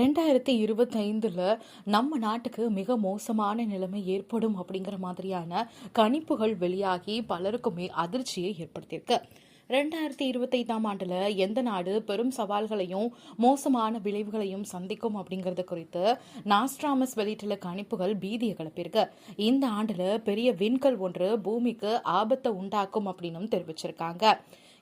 ரெண்டாயிரத்தி இருபத்தைந்தில் நம்ம நாட்டுக்கு மிக மோசமான நிலைமை ஏற்படும் அப்படிங்கிற மாதிரியான கணிப்புகள் வெளியாகி பலருக்குமே அதிர்ச்சியை ஏற்படுத்தியிருக்கு. ரெண்டாயிரத்தி இருபத்தைந்தாம் ஆண்டில் எந்த நாடு பெரும் சவால்களையும் மோசமான விளைவுகளையும் சந்திக்கும் அப்படிங்கிறது குறித்து நாஸ்ட்ராமஸ் வெளியிட்டுள்ள கணிப்புகள் பீதியை கிளப்பியிருக்கு. இந்த ஆண்டில் பெரிய விண்கல் ஒன்று பூமிக்கு ஆபத்தை உண்டாக்கும் அப்படின்னும் தெரிவிச்சிருக்காங்க.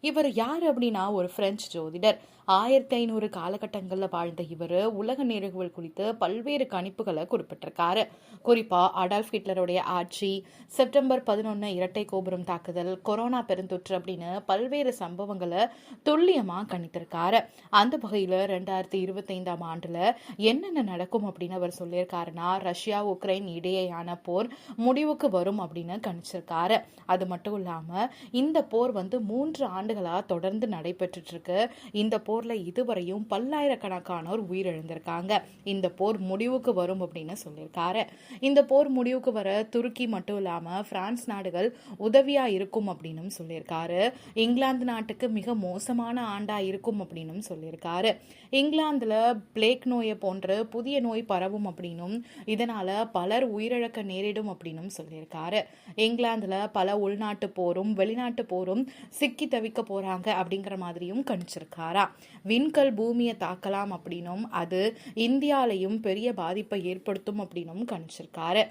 இவர் யார் அப்படின்னா ஒரு பிரெஞ்சு ஜோதிடர். ஆயிரத்தி ஐநூறு காலகட்டங்களில் வாழ்ந்த இவர் உலக நிகழ்வுகள் குறித்து பல்வேறு கணிப்புகளை குறிப்பிட்டிருக்காரு. குறிப்பாக அடால்ஃப் ஹிட்லருடைய ஆட்சி செப்டம்பர் பதினொன்று இரட்டை கோபுரம் தாக்குதல் கொரோனா பெருந்தொற்று அப்படின்னு பல்வேறு சம்பவங்களை துல்லியமாக கணித்திருக்காரு. அந்த வகையில் ரெண்டாயிரத்தி இருபத்தைந்தாம் ஆண்டில் என்னென்ன நடக்கும் அப்படின்னு அவர் சொல்லியிருக்காருன்னா ரஷ்யா உக்ரைன் இடையேயான போர் முடிவுக்கு வரும் அப்படின்னு கணிச்சிருக்காரு. அது மட்டும் இல்லாமல் இந்த போர் வந்து மூன்று ஆண்டு ஆண்டுகளாக தொடர்ந்து நடைபெற்றுட்டு இந்த போரில் இதுவரையும் பல்லாயிரக்கணக்கானோர் உயிரிழந்திருக்காங்க. இந்த போர் முடிவுக்கு வரும் அப்படின்னு சொல்லியிருக்காரு. இந்த போர் முடிவுக்கு வர துருக்கி மட்டும் இல்லாமல் பிரான்ஸ் நாடுகள் உதவியாக இருக்கும் அப்படின்னு சொல்லியிருக்காரு. இங்கிலாந்து நாட்டுக்கு மிக மோசமான ஆண்டாக இருக்கும் அப்படின்னு சொல்லியிருக்காரு. இங்கிலாந்தில் பிளேக் நோயை போன்ற புதிய நோய் பரவும் அப்படின்னும் இதனால் பலர் உயிரிழக்க நேரிடும் அப்படின்னும் சொல்லியிருக்காரு. இங்கிலாந்தில் பல உள்நாட்டு போரும் வெளிநாட்டு போரும் சிக்கி தவிக்க போறாங்க அப்படிங்கிற மாதிரியும் கணிச்சிருக்காரா. விண்கல் பூமியை தாக்கலாம் அப்படின்னும் அது இந்தியாலையும் பெரிய பாதிப்பை ஏற்படுத்தும் அப்படின்னும் கணிச்சிருக்காரு.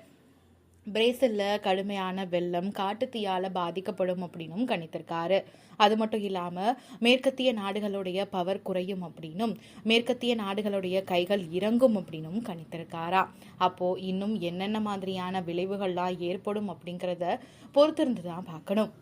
பிரேசிலில் கடுமையான வெள்ளம் காட்டுத்தீயால் பாதிக்கப்படும் அப்படின்னும் கணித்திருக்காரு. அது மட்டும் இல்லாமல் மேற்கத்திய நாடுகளுடைய பவர் குறையும் அப்படின்னும் மேற்கத்திய நாடுகளுடைய கைகள் இறங்கும் அப்படின்னும் கணித்திருக்காரா. அப்போ இன்னும் என்னென்ன மாதிரியான விளைவுகள்லாம் ஏற்படும் அப்படிங்கிறத பொறுத்திருந்து தான் பார்க்கணும்.